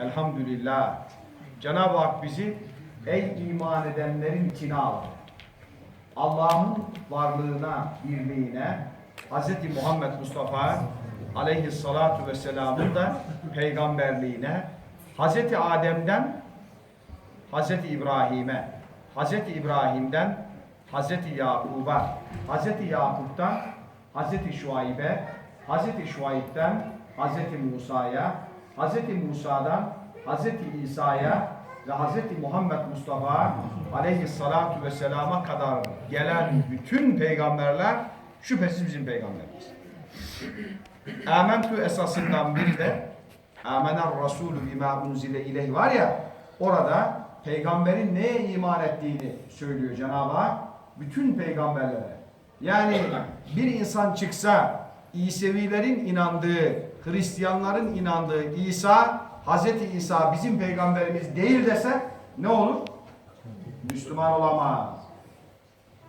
Elhamdülillah. Cenab-ı Hak bizi ey iman edenlerin içine aldı. Allah'ın varlığına, birliğine, Hz. Muhammed Mustafa aleyhissalatu vesselamın da peygamberliğine, Hz. Adem'den Hz. İbrahim'e, Hz. İbrahim'den Hz. Yakub'a, Hz. Yakup'tan Hz. Şuayb'e, Hz. Şuayb'den Hz. Musa'ya, Hz. Musa'dan Hz. İsa'ya ve Hz. Muhammed Mustafa aleyhissalatu vesselama kadar gelen bütün peygamberler şüphesiz bizim peygamberimiz. Âmentü esasından biri de Âmener Resulü bimâ unzile ileyh var ya orada peygamberin neye iman ettiğini söylüyor Cenab-ı Hak bütün peygamberlere. Yani bir insan çıksa İsevilerin inandığı, Hristiyanların inandığı İsa, Hazreti İsa bizim peygamberimiz değil dese ne olur? Müslüman olamaz.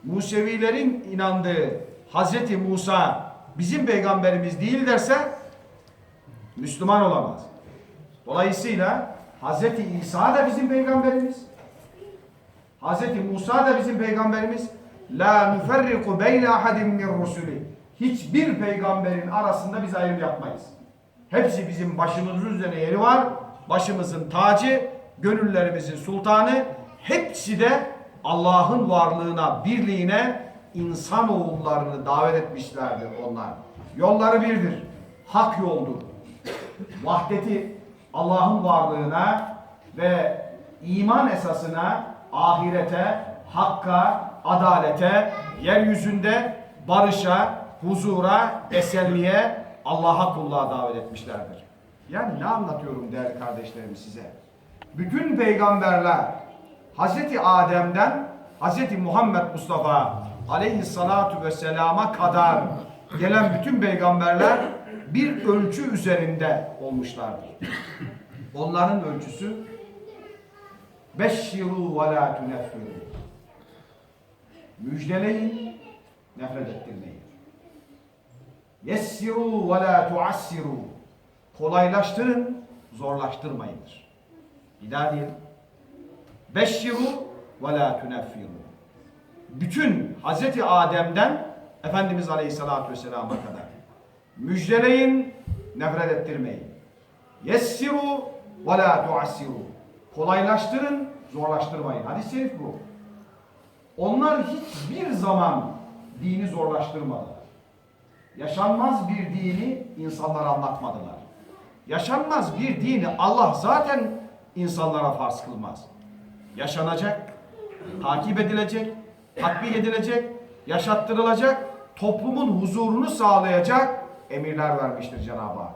Musevilerin inandığı Hazreti Musa bizim peygamberimiz değil derse Müslüman olamaz. Dolayısıyla Hazreti İsa da bizim peygamberimiz. Hazreti Musa da bizim peygamberimiz. La nuferriku beyne ahadin min rusuli. Hiçbir peygamberin arasında biz ayrım yapmayız. Hepsi bizim başımızın üzerine yeri var. Başımızın tacı, gönüllerimizin sultanı. Hepsi de Allah'ın varlığına, birliğine insan oğullarını davet etmişlerdir onlar. Yolları birdir. Hak yoldur. Vahdeti Allah'ın varlığına ve iman esasına, ahirete, hakka, adalete, yeryüzünde barışa, huzura, esenliğe, Allah'a kulluğa davet etmişlerdir. Yani ne anlatıyorum değerli kardeşlerim size? Bütün peygamberler Hazreti Adem'den Hazreti Muhammed Mustafa aleyhissalatu vesselama kadar gelen bütün peygamberler bir ölçü üzerinde olmuşlardır. Onların ölçüsü Beşşiru ve la tuneffiru. Müjdeleyin, nefret ettirmeyin. Yessiru ve la tuassiru. Kolaylaştırın, zorlaştırmayındır. Bir daha diyelim. Beşşiru ve la tuneffiru. Bütün Hazreti Adem'den Efendimiz Aleyhisselatü Vesselam'a kadar müjdeleyin, nefret ettirmeyin. Yessiru ve la tuassiru. Kolaylaştırın, zorlaştırmayın. Hadis-i şerif bu. Onlar hiçbir zaman dini zorlaştırmadılar. Yaşanmaz bir dini insanlara anlatmadılar. Yaşanmaz bir dini Allah zaten insanlara farz kılmaz. Yaşanacak, takip edilecek, tatbik edilecek, yaşattırılacak, toplumun huzurunu sağlayacak emirler vermiştir Cenab-ı Hak.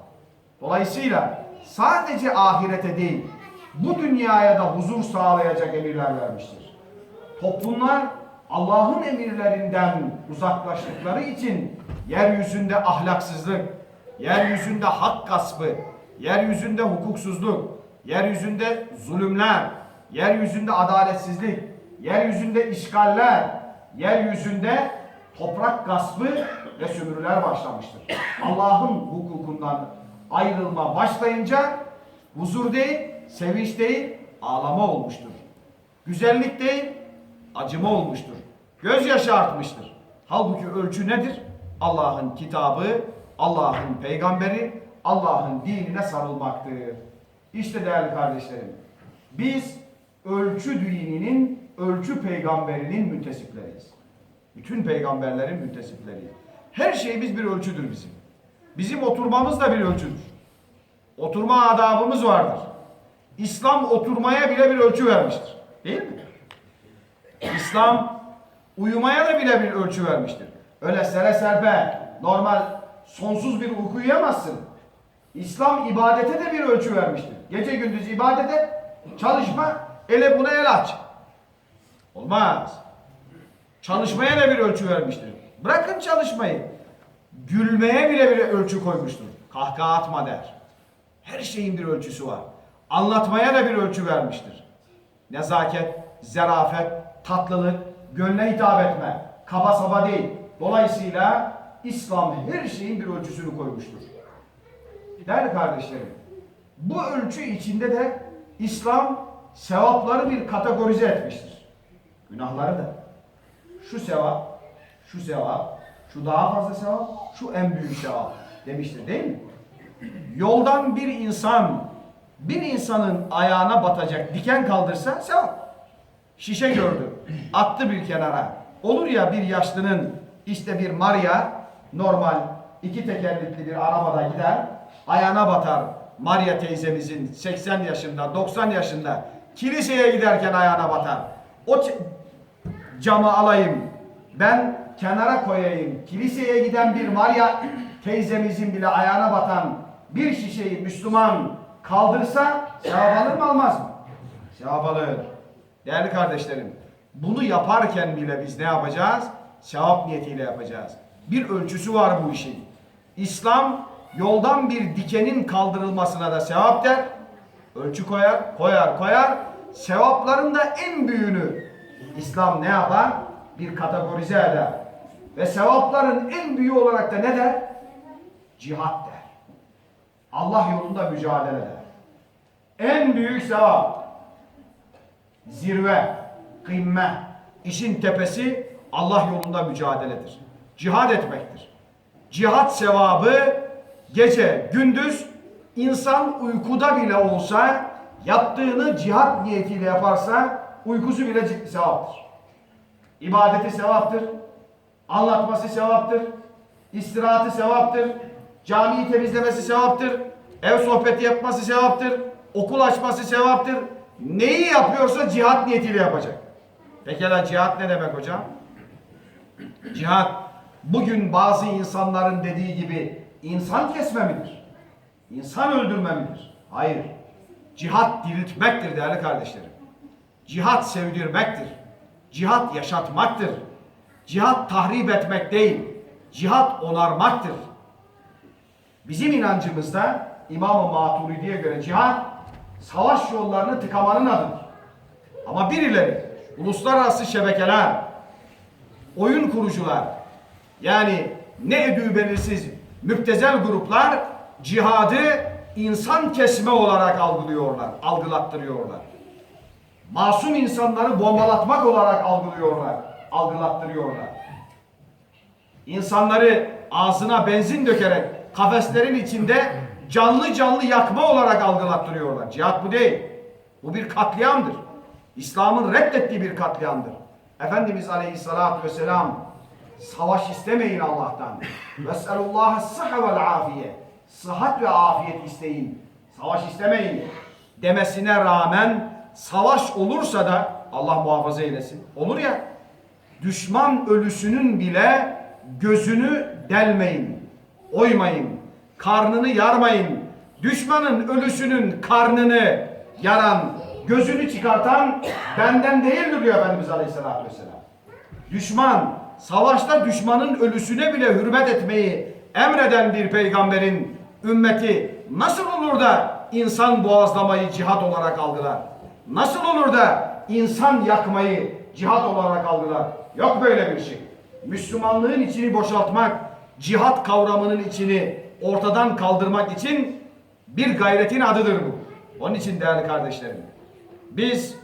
Dolayısıyla sadece ahirete değil, bu dünyaya da huzur sağlayacak emirler vermiştir. Toplumlar Allah'ın emirlerinden uzaklaştıkları için yeryüzünde ahlaksızlık, yeryüzünde hak gaspı, yeryüzünde hukuksuzluk, yeryüzünde zulümler, yeryüzünde adaletsizlik, yeryüzünde işgaller, yeryüzünde toprak gaspı ve sömürüler başlamıştır. Allah'ın hukukundan ayrılma başlayınca huzur değil, sevinç değil, ağlama olmuştur. Güzellik değil, acıma olmuştur. Gözyaşı artmıştır. Halbuki ölçü nedir? Allah'ın kitabı, Allah'ın peygamberi, Allah'ın dinine sarılmaktır. İşte değerli kardeşlerim, biz ölçü dininin, ölçü peygamberinin müntesipleriyiz. Bütün peygamberlerin müntesipleriyiz. Her şeyimiz bir ölçüdür bizim. Bizim oturmamız da bir ölçüdür. Oturma adabımız vardır. İslam oturmaya bile bir ölçü vermiştir. Değil mi? İslam uyumaya da bile bir ölçü vermiştir. Öyle sere serpe, normal sonsuz bir uyku uyuyamazsın. İslam ibadete de bir ölçü vermiştir. Gece gündüz ibadete çalışma, ele buna el aç. Olmaz. Çalışmaya da bir ölçü vermiştir. Bırakın çalışmayı. Gülmeye bile bir ölçü koymuştur. Kahkaha atma der. Her şeyin bir ölçüsü var. Anlatmaya da bir ölçü vermiştir. Nezaket, zerafet, tatlılık, gönle hitap etme, kaba saba değil. Dolayısıyla İslam her şeyin bir ölçüsünü koymuştur. Değerli kardeşlerim, Bu ölçü içinde de İslam sevapları bir kategorize etmiştir. Günahları da. Şu sevap, şu sevap, şu daha fazla sevap, şu en büyük sevap demiştir değil mi? Yoldan bir insan, bir insanın ayağına batacak diken kaldırsa sevap. Şişe gördü, attı bir kenara. Olur ya bir yaşlının işte bir Maria normal iki tekerlekli bir arabada gider, ayağına batar. Maria teyzemizin 80 yaşında, 90 yaşında kiliseye giderken ayağına batar. O camı alayım, ben kenara koyayım. Kiliseye giden bir Maria teyzemizin bile ayağına batan bir şişeyi Müslüman kaldırsa sevap alır mı almaz mı? Sevap alır. Değerli kardeşlerim, bunu yaparken bile biz ne yapacağız? Sevap niyetiyle yapacağız. Bir ölçüsü var bu işin. İslam yoldan bir dikenin kaldırılmasına da sevap der. Ölçü koyar, koyar, koyar. Sevapların da en büyüğünü İslam ne yapar? Bir kategorize eder. Ve sevapların en büyüğü olarak da ne der? Cihat der. Allah yolunda mücadele eder. En büyük sevap zirve, kımme, işin tepesi Allah yolunda mücadeledir. Cihad etmektir. Cihat sevabı gece, gündüz insan uykuda bile olsa yaptığını cihat niyetiyle yaparsa uykusu bile sevaptır. İbadeti sevaptır. Anlatması sevaptır. istirahatı sevaptır. Camiyi temizlemesi sevaptır. Ev sohbeti yapması sevaptır. Okul açması sevaptır. Neyi yapıyorsa cihat niyetiyle yapacak. Pekala cihat ne demek hocam? Cihat bugün bazı insanların dediği gibi insan kesme midir? İnsan öldürme midir? Hayır. Cihat diriltmektir değerli kardeşlerim. Cihat sevdirmektir. Cihat yaşatmaktır. Cihat tahrip etmek değil. Cihat onarmaktır. Bizim inancımızda İmam-ı Maturidi'ye göre cihat savaş yollarını tıkamanın adıdır. Ama birileri uluslararası şebekeler, oyun kurucular yani ne edü belirsiz müptezel gruplar cihadı insan kesme olarak algılıyorlar, algılattırıyorlar. Masum insanları bombalatmak olarak algılıyorlar, algılattırıyorlar. İnsanları ağzına benzin dökerek kafeslerin içinde canlı canlı yakma olarak algılattırıyorlar. Cihat bu değil. Bu bir katliamdır. İslam'ın reddettiği bir katliamdır. Efendimiz Aleyhisselatü Vesselam savaş istemeyin Allah'tan. Veselullaha sıhha vel afiye. Sıhhat ve afiyet isteyin. Savaş istemeyin. Demesine rağmen savaş olursa da Allah muhafaza eylesin. Olur ya düşman ölüsünün bile gözünü delmeyin, oymayın, karnını yarmayın. Düşmanın ölüsünün karnını yaran, gözünü çıkartan benden değildir diyor Efendimiz Aleyhisselatü Vesselam. Düşman, savaşta düşmanın ölüsüne bile hürmet etmeyi emreden bir peygamberin ümmeti nasıl olur da insan boğazlamayı cihat olarak algılar? Nasıl olur da insan yakmayı cihat olarak algılar? Yok böyle bir şey. Müslümanlığın içini boşaltmak, cihat kavramının içini ortadan kaldırmak için bir gayretin adıdır bu. Onun için değerli kardeşlerim, biz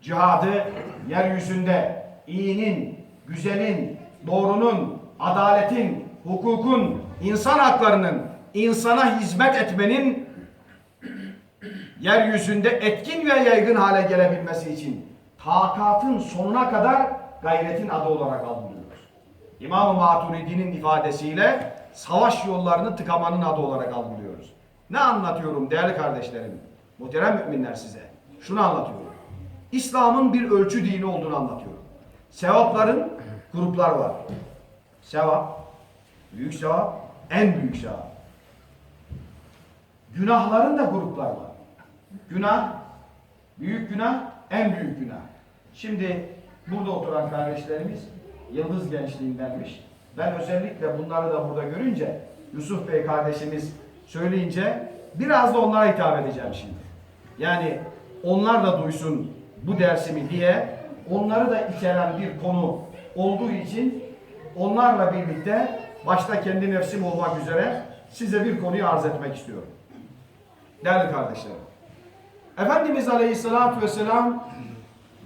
cihadı yeryüzünde iyinin, güzelin, doğrunun, adaletin, hukukun, insan haklarının, insana hizmet etmenin yeryüzünde etkin ve yaygın hale gelebilmesi için takatın sonuna kadar gayretin adı olarak alınıyoruz. İmam-ı Maturidi'nin ifadesiyle savaş yollarını tıkamanın adı olarak algılıyoruz. Ne anlatıyorum değerli kardeşlerim, muhterem müminler size? Şunu anlatıyorum. İslam'ın bir ölçü dini olduğunu anlatıyorum. Sevapların gruplar var. Sevap, büyük sevap, en büyük sevap. Günahların da gruplar var. Günah, büyük günah, en büyük günah. Şimdi burada oturan kardeşlerimiz Yıldız Gençliğindenmiş. Ben özellikle bunları da burada görünce Yusuf Bey kardeşimiz söyleyince biraz da onlara hitap edeceğim şimdi. Yani onlar da duysun bu dersimi diye onları da içeren bir konu olduğu için onlarla birlikte başta kendi nefsim olmak üzere size bir konuyu arz etmek istiyorum. Değerli kardeşlerim. Efendimiz Aleyhisselatü Vesselam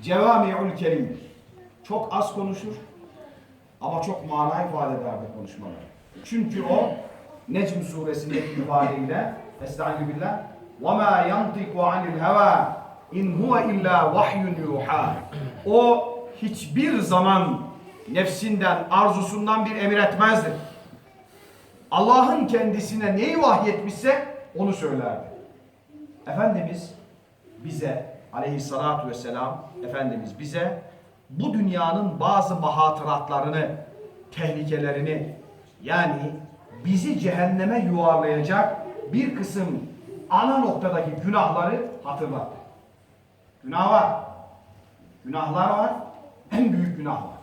Cevami'ül Kerim'dir. Çok az konuşur ama çok mana ifade ederdi konuşmaları. Çünkü o Necm suresindeki ifadeyle Estaizu billah وَمَا يَنْطِقُ عَنِ الْهَوَى اِنْ هُوَ اِلَّا وَحْيٌ يُوحَى O hiçbir zaman nefsinden, arzusundan bir emir etmezdi. Allah'ın kendisine neyi vahyetmişse onu söylerdi. Efendimiz bize aleyhissalatu vesselam Efendimiz bize bu dünyanın bazı mahatıratlarını, tehlikelerini yani bizi cehenneme yuvarlayacak bir kısım ana noktadaki günahları hatırlattı. Günah var. Günahlar var. En büyük günah var.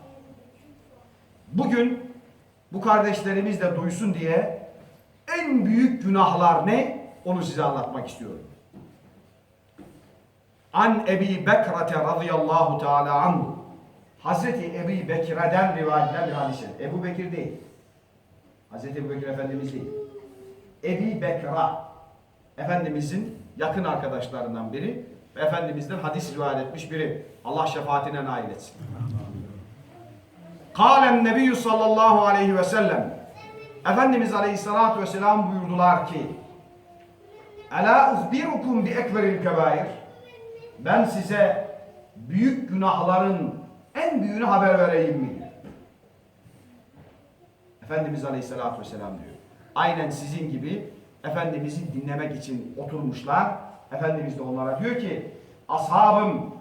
Bugün bu kardeşlerimiz de duysun diye en büyük günahlar ne? Onu size anlatmak istiyorum. An Ebi Bekrate radıyallahu teala anhu. Hazreti Ebi Bekir'den rivayet bir hadis. Ebu Bekir değil. Hazreti Ebu Bekir Efendimiz değil. Ebi Bekra. Efendimizin yakın arkadaşlarından biri. Ve Efendimiz'den hadis rivayet etmiş biri. Allah şefaatine nail etsin. Kâlen nebiyyü sallallahu aleyhi ve sellem. Efendimiz aleyhissalatu vesselam buyurdular ki Ela uhbirukum bi ekberil kebair Ben size büyük günahların en büyüğünü haber vereyim mi? Efendimiz aleyhissalatu vesselam diyor. Aynen sizin gibi Efendimiz'i dinlemek için oturmuşlar. Efendimiz de onlara diyor ki Ashabım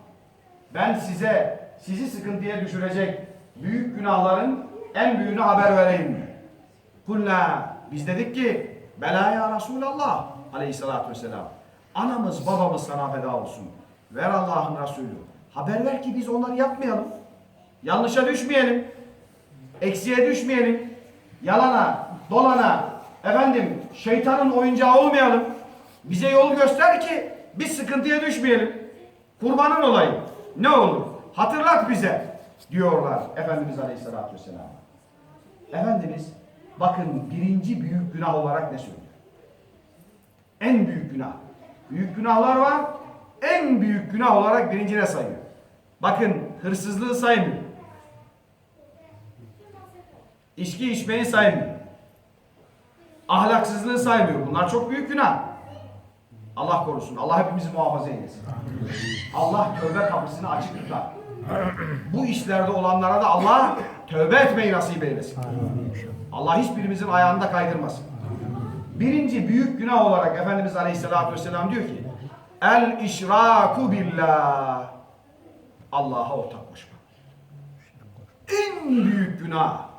ben size sizi sıkıntıya düşürecek büyük günahların en büyüğünü haber vereyim mi? Kulna biz dedik ki bela ya Resulallah aleyhissalatü vesselam. Anamız babamız sana feda olsun. Ver Allah'ın Resulü. Haber ver ki biz onları yapmayalım. Yanlışa düşmeyelim. Eksiğe düşmeyelim. Yalana, dolana, efendim şeytanın oyuncağı olmayalım. Bize yol göster ki biz sıkıntıya düşmeyelim. Kurbanın olayım. Ne olur? Hatırlat bize diyorlar Efendimiz Aleyhisselatü Vesselam. Efendimiz bakın birinci büyük günah olarak ne söylüyor? En büyük günah. Büyük günahlar var. En büyük günah olarak birincine sayıyor. Bakın hırsızlığı saymıyor. İçki içmeyi saymıyor. Ahlaksızlığı saymıyor. Bunlar çok büyük günah. Allah korusun. Allah hepimizi muhafaza eylesin. Allah tövbe kapısını açık tutar. Bu işlerde olanlara da Allah tövbe etmeyi nasip eylesin. Allah hiçbirimizin ayağında kaydırmasın. Birinci büyük günah olarak Efendimiz Aleyhisselatü Vesselam diyor ki El işraku billah Allah'a ortak koşma. En büyük günah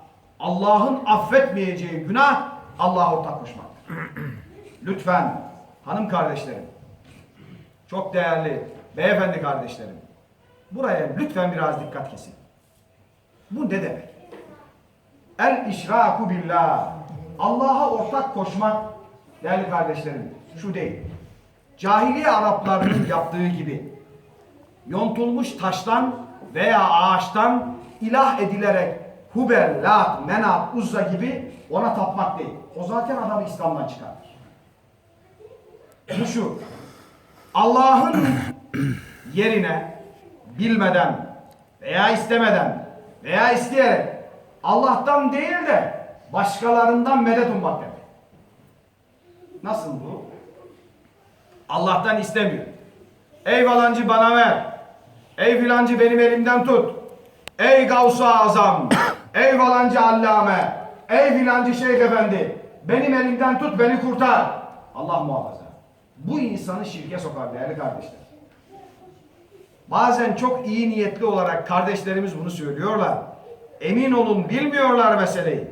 Allah'ın affetmeyeceği günah Allah'a ortak koşmaktır. Lütfen hanım kardeşlerim çok değerli beyefendi kardeşlerim buraya lütfen biraz dikkat kesin. Bu ne demek? El işraku billah. Allah'a ortak koşmak değerli kardeşlerim şu değil. Cahiliye Araplarının yaptığı gibi yontulmuş taştan veya ağaçtan ilah edilerek Hubel, Lat, Menat, Uzza gibi ona tapmak değil. O zaten adamı İslam'dan çıkartır. Bu şu. Allah'ın yerine bilmeden veya istemeden veya isteyerek Allah'tan değil de başkalarından medet ummak demek. Nasıl bu? Allah'tan istemiyor. Ey falancı bana ver. Ey filancı benim elimden tut. Ey Gavsu Azam. Ey falancı Allame. Ey filancı Şeyh Efendi. Benim elimden tut beni kurtar. Allah muhafaza. Bu insanı şirke sokar değerli kardeşler. Bazen çok iyi niyetli olarak kardeşlerimiz bunu söylüyorlar. Emin olun bilmiyorlar meseleyi.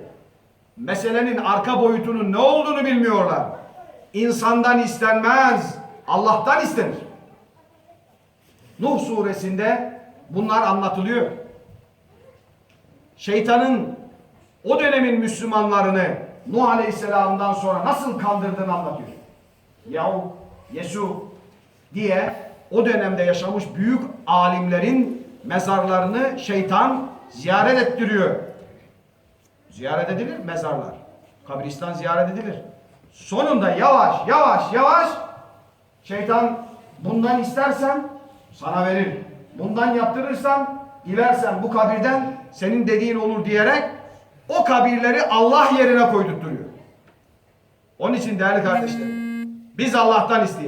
Meselenin arka boyutunun ne olduğunu bilmiyorlar. İnsandan istenmez, Allah'tan istenir. Nuh suresinde bunlar anlatılıyor. Şeytanın o dönemin Müslümanlarını Nuh Aleyhisselam'dan sonra nasıl kandırdığını anlatıyor. Yahu, Yesu diye o dönemde yaşamış büyük alimlerin mezarlarını şeytan ziyaret ettiriyor. Ziyaret edilir mezarlar. Kabristan ziyaret edilir. Sonunda yavaş yavaş yavaş Şeytan bundan istersen sana verir. Bundan yaptırırsan dilersen bu kabirden senin dediğin olur diyerek o kabirleri Allah yerine koydurtturuyor. Onun için değerli kardeşlerim biz Allah'tan isteyeceğiz.